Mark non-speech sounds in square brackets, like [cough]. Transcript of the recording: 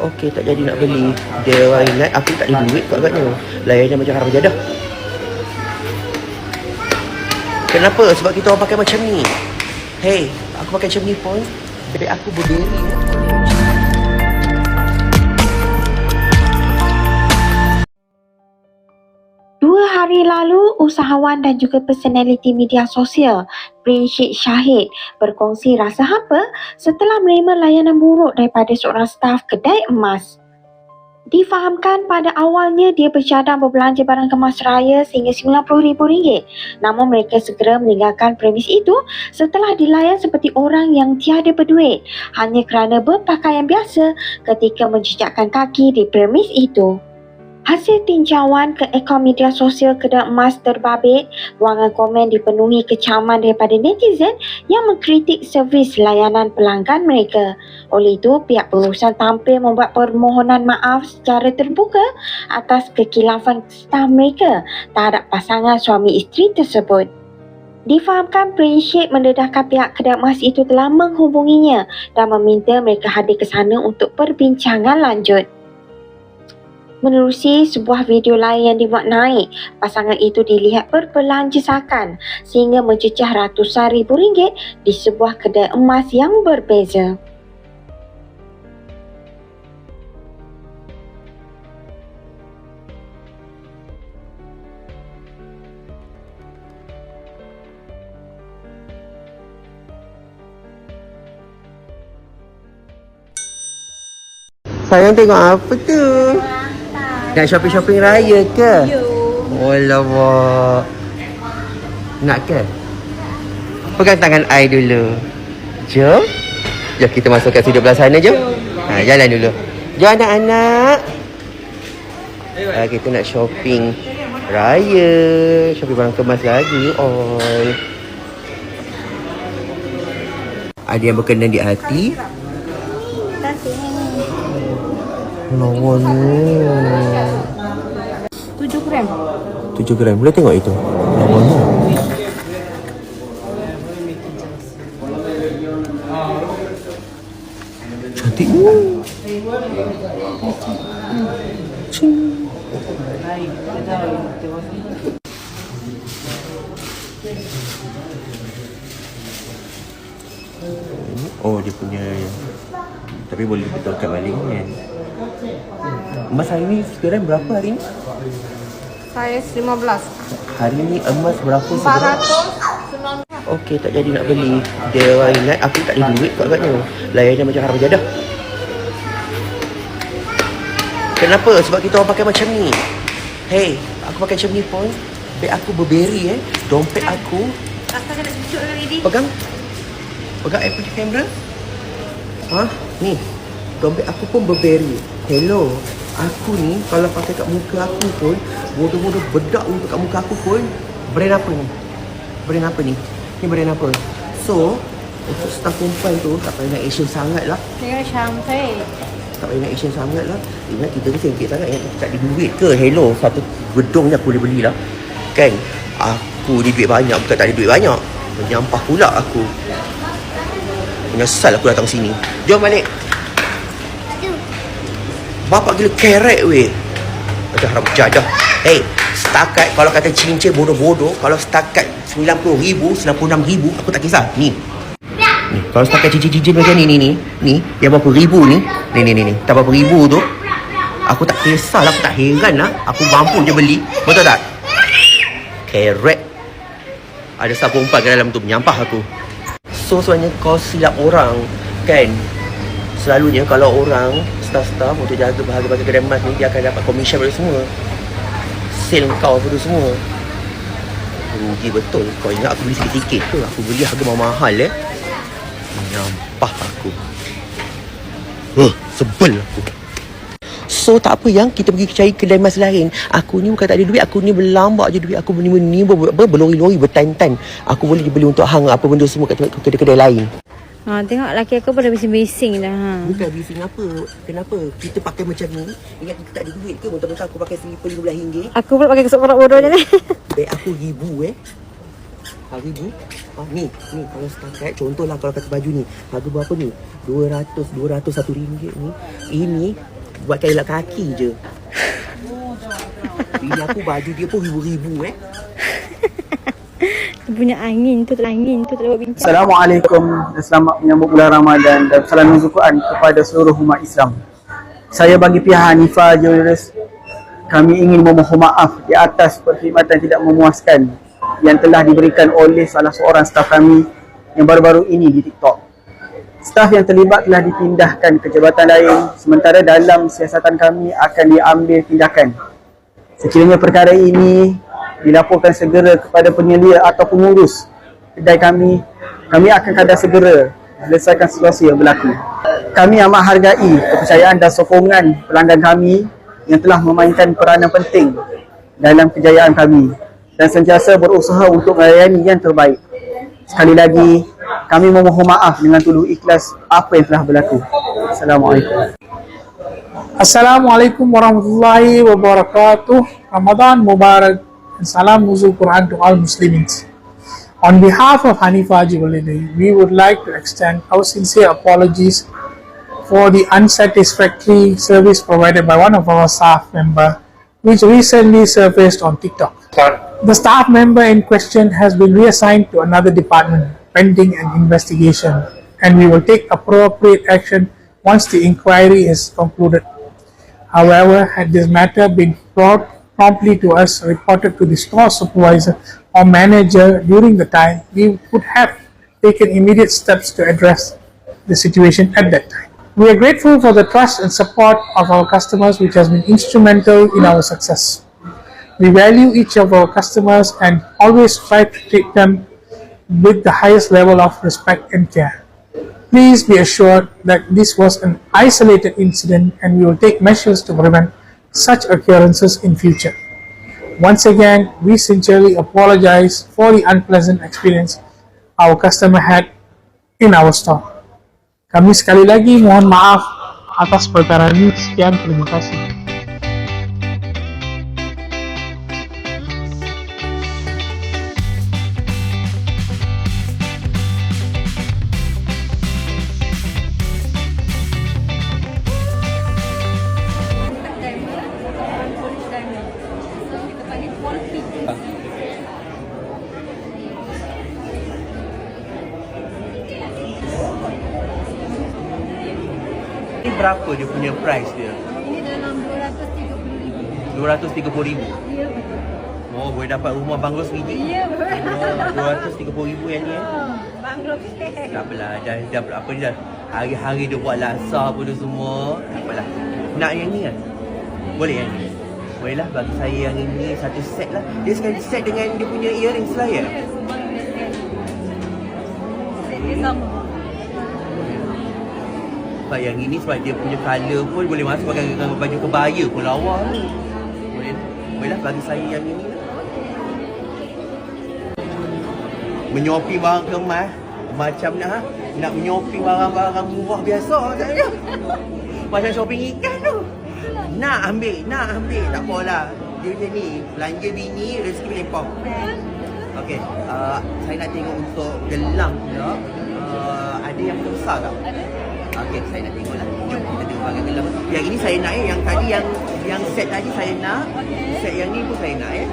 Okey, tak jadi nak beli. Orang ingat aku tak ada duit kot agaknya. Layannya macam haram jadah. Kenapa? Sebab kita orang pakai macam ni. Hey, aku pakai macam ni pun. Bebek aku berdiri. Hari lalu, usahawan dan juga personaliti media sosial Prince Sheikh Syahid berkongsi rasa hampa setelah menerima layanan buruk daripada seorang staf kedai emas. Difahamkan pada awalnya dia bercadang berbelanja barang kemas raya sehingga RM90,000 namun mereka segera meninggalkan premis itu setelah dilayan seperti orang yang tiada berduit hanya kerana berpakaian biasa ketika menjejakkan kaki di premis itu. Hasil tinjauan ke akaun media sosial kedai emas terbabit, ruangan komen dipenuhi kecaman daripada netizen yang mengkritik servis layanan pelanggan mereka. Oleh itu, pihak pengurusan tampil membuat permohonan maaf secara terbuka atas kekilafan staf mereka terhadap pasangan suami isteri tersebut. Difahamkan Prince Sheikh mendedahkan pihak kedai emas itu telah menghubunginya dan meminta mereka hadir ke sana untuk perbincangan lanjut. Menerusi sebuah video lain yang dimuat naik, pasangan itu dilihat berbelanjasakan sehingga mencecah ratusan ribu ringgit di sebuah kedai emas yang berbeza. Sayang tengok apa tu? Nak shopping-shopping raya ke? Ya. Alamak. Nak ke? Pegang tangan I dulu. Jom. Jom kita masuk kat sudut belah sana jom. Ha, jalan dulu. Jom anak-anak. Ha, kita nak shopping raya. Shopping barang kemas lagi. Oi. Ada yang berkenan di hati? Lawa ni. 7 gram. 7 gram. Boleh tengok itu? Ni. Cantik. Oh dia punya Tapi boleh betulkan balik kan Emas hari ni sekarang berapa hari ni? Saiz 15. Hari ni emas berapa sekarang? 400. Okey, tak jadi nak beli. Dia ingat aku tak ada duit kot agaknya. Layannya macam haram jadah. Kenapa? Sebab kita orang pakai macam ni. Hey, aku pakai macam ni pun. Beg aku berberi eh. Dompet aku. Cucuk lagi. Pegang. Pegang app punya kamera. Ha? Ni. Dompet aku pun berberi. Hello. Aku ni kalau pakai kat muka aku pun bodoh-bodoh bedak untuk kat muka aku pun brand apa ni? Brand apa ni? Ni brand apa? So, untuk staff perempuan tu tak payah nak action sangat lah. Tengok cantik. Tak payah nak action sangat lah. Ingat kita ni sengkit sangat yang tak ada duit ke? Hello, satu gedung ni aku boleh beli lah. Kan? Aku ni duit banyak bukan tak ada duit banyak. Menyampah pula aku. Menyesal aku datang sini. Jom balik. Bapak gila kerek weh. Macam haram jadah. Hey, setakat kalau kata cincin bodoh-bodoh, kalau setakat RM90,000, RM96,000, aku tak kisah. Ni. Ni, kalau setakat cincin-cincin macam ni, ni, ni, ni, yang berapa ribu ni, ni, ni, ni, ni, tak berapa ribu tu, aku tak kisah lah, aku tak heran lah. Aku mampu je beli. Betul tak? Kerek. Ada staff perempuan kat dalam tu menyampah aku. So sebenarnya kau silap orang kan Selalunya kalau orang Staff-staff untuk jaga bahagian-bahagian kedai emas ni Dia akan dapat komisen pada semua. Sale kau tu semua. Rugi betul. Kau ingat aku beli sikit-sikit ke Aku beli harga mahal-mahal eh. Menyampah aku. Huh, sebel aku. So tak apa yang kita pergi cari kedai emas lain Aku ni bukan tak ada duit. Aku ni berlambak je duit. Aku ni, ni ber, ber, berlori-lori bertan-tan. Aku boleh beli untuk hang apa benda semua kat tempat- kedai-kedai lain Ha, tengok laki aku pada bising-bising dah. Ha. Bukan bising apa Kenapa Kita pakai macam ni Ingat kita tak ada duit ke Mentang-mentang aku pakai slipper RM15 Aku pula pakai kesuk korak bodoh je ni. [laughs] Beg aku ribu eh Ha, ribu. Ha, ni, ni kalau setakat contohlah kalau kata baju ni, harga berapa ni? 200, 200 satu ringgit ni. Ini buat kain kaki je. [laughs] Bini aku baju dia pun ribu-ribu eh. [laughs] Punya angin tu, angin tu tak dapat bincang. Assalamualaikum dan selamat menyambut bulan Ramadan dan salam nuzul Quran kepada seluruh umat Islam. Saya bagi pihak Hanifah Jewelers, kami ingin memohon maaf di atas perkhidmatan tidak memuaskan yang telah diberikan oleh salah seorang staf kami yang baru-baru ini di TikTok. Staf yang terlibat telah dipindahkan ke jabatan lain sementara dalam siasatan kami akan diambil tindakan. Sekiranya perkara ini dilaporkan segera kepada penyelia atau pengurus kedai kami, kami akan kadar segera selesaikan situasi yang berlaku. Kami amat hargai kepercayaan dan sokongan pelanggan kami yang telah memainkan peranan penting dalam kejayaan kami dan sentiasa berusaha untuk melayani yang terbaik. Sekali lagi, kami memohon maaf dengan tuluh ikhlas apa yang telah berlaku. Assalamualaikum. Assalamualaikum warahmatullahi wabarakatuh. Ramadan Mubarak salam nuzul Quran to all Muslims. On behalf of Hanifa Jewelry, we would like to extend our sincere apologies for the unsatisfactory service provided by one of our staff member, which recently surfaced on TikTok. The staff member in question has been reassigned to another department pending an investigation, and we will take appropriate action once the inquiry is concluded. However, had this matter been brought promptly to us, reported to the store supervisor or manager during the time, we would have taken immediate steps to address the situation at that time. We are grateful for the trust and support of our customers, which has been instrumental in our success. We value each of our customers and always strive to treat them with the highest level of respect and care. Please be assured that this was an isolated incident and we will take measures to prevent such occurrences in future. Once again, we sincerely apologize for the unpleasant experience our customer had in our store. Kami sekali lagi mohon maaf atas perkara ini. Sekian, terima kasih. Ni berapa dia punya price dia? Ini dalam 230 ribu. 230 ribu. Ya, Oh, boleh dapat rumah banglo sendiri. Ya, betul. Oh, 230 ribu yang ni eh. Banglo Tak apalah, dah, dah apa ni dah. Hari-hari dia buat laksa apa tu semua. Tak apalah. Nak yang ni kan? Boleh yang ni? Boleh lah bagi saya yang ini satu set lah. Dia sekali set dengan dia punya earrings lah ya. Dia sama. Sebab yang ini sebab dia punya colour pun boleh masuk pakai baju kebaya pun lawa tu. Boleh lah. Boleh lah bagi saya yang ini lah. Menyopi barang kemas macam nak ha? nak menyopi barang-barang murah biasa saja. Macam shopping ikan tu. Nak ambil, nak ambil. Tak apalah. Dia macam ni. Belanja bini, rezeki melempong. Okey, uh, saya nak tengok untuk gelang pula. Uh, ada yang besar tak? Ada. Okey, saya nak tengok lah. Jom kita tengok barang gelang. Yang ini saya nak eh. Yang tadi yang yang set tadi saya nak. Okey. Set yang ni pun saya nak eh.